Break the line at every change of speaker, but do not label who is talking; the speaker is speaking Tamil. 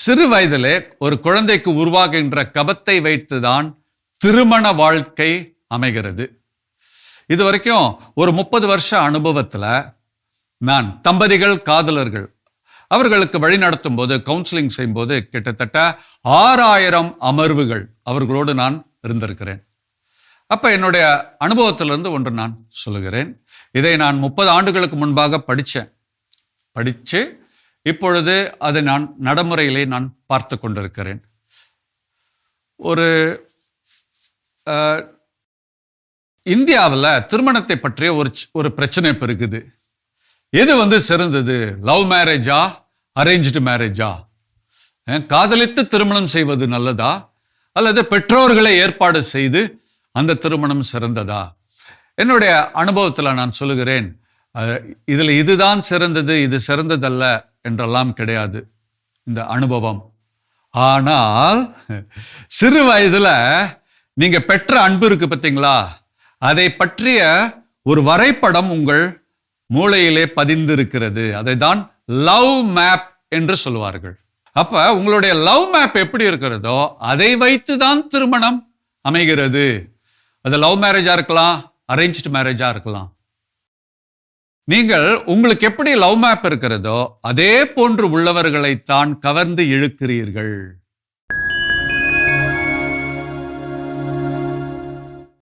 சிறு வயதிலே ஒரு குழந்தைக்கு உருவாகின்ற கபத்தை வைத்துதான் திருமண வாழ்க்கை அமைகிறது. இது வரைக்கும் ஒரு முப்பது வருஷ அனுபவத்தில் நான் தம்பதிகள் காதலர்கள் அவர்களுக்கு வழி நடத்தும் போது கவுன்சிலிங் செய்யும்போது கிட்டத்தட்ட ஆறாயிரம் அமர்வுகள் அவர்களோடு நான் இருந்திருக்கிறேன். அப்போ என்னுடைய அனுபவத்திலிருந்து ஒன்று நான் சொல்லுகிறேன். இதை நான் முப்பது ஆண்டுகளுக்கு முன்பாக படித்தேன். படித்து இப்பொழுது அதை நான் நடைமுறையிலே நான் பார்த்து கொண்டிருக்கிறேன். ஒரு இந்தியாவில் திருமணத்தை பற்றிய ஒரு ஒரு பிரச்சனை இப்போ இருக்குது எது வந்து சிறந்தது? லவ் மேரேஜா அரேஞ்சு மேரேஜா காதலித்து திருமணம் செய்வது நல்லதா? அல்லது பெற்றோர்களை ஏற்பாடு செய்து அந்த திருமணம் சிறந்ததா? என்னுடைய அனுபவத்தில் நான் சொல்லுகிறேன். இதில் இதுதான் சிறந்தது இது சிறந்ததல்ல. என்றெல்லாம் கிடையாது. இந்த அனுபவம். ஆனால் சிறு வயதில் நீங்கள் பெற்ற அன்பு இருக்கு பார்த்தீங்களா அதை பற்றிய ஒரு வரைபடம் உங்கள் மூளையிலே பதிந்திருக்கிறது. அதை தான் லவ் மேப் என்று சொல்லுவார்கள். அப்போ உங்களுடைய லவ் மேப் எப்படி இருக்கிறதோ அதை வைத்து தான் திருமணம் அமைகிறது. அது லவ் மேரேஜாக இருக்கலாம் அரேஞ்ச்டு மேரேஜாக இருக்கலாம். நீங்கள் உங்களுக்கு எப்படி லவ் மேப் இருக்கிறதோ அதே போன்று உள்ளவர்களைத்தான் கவர்ந்து இழுக்கிறீர்கள்.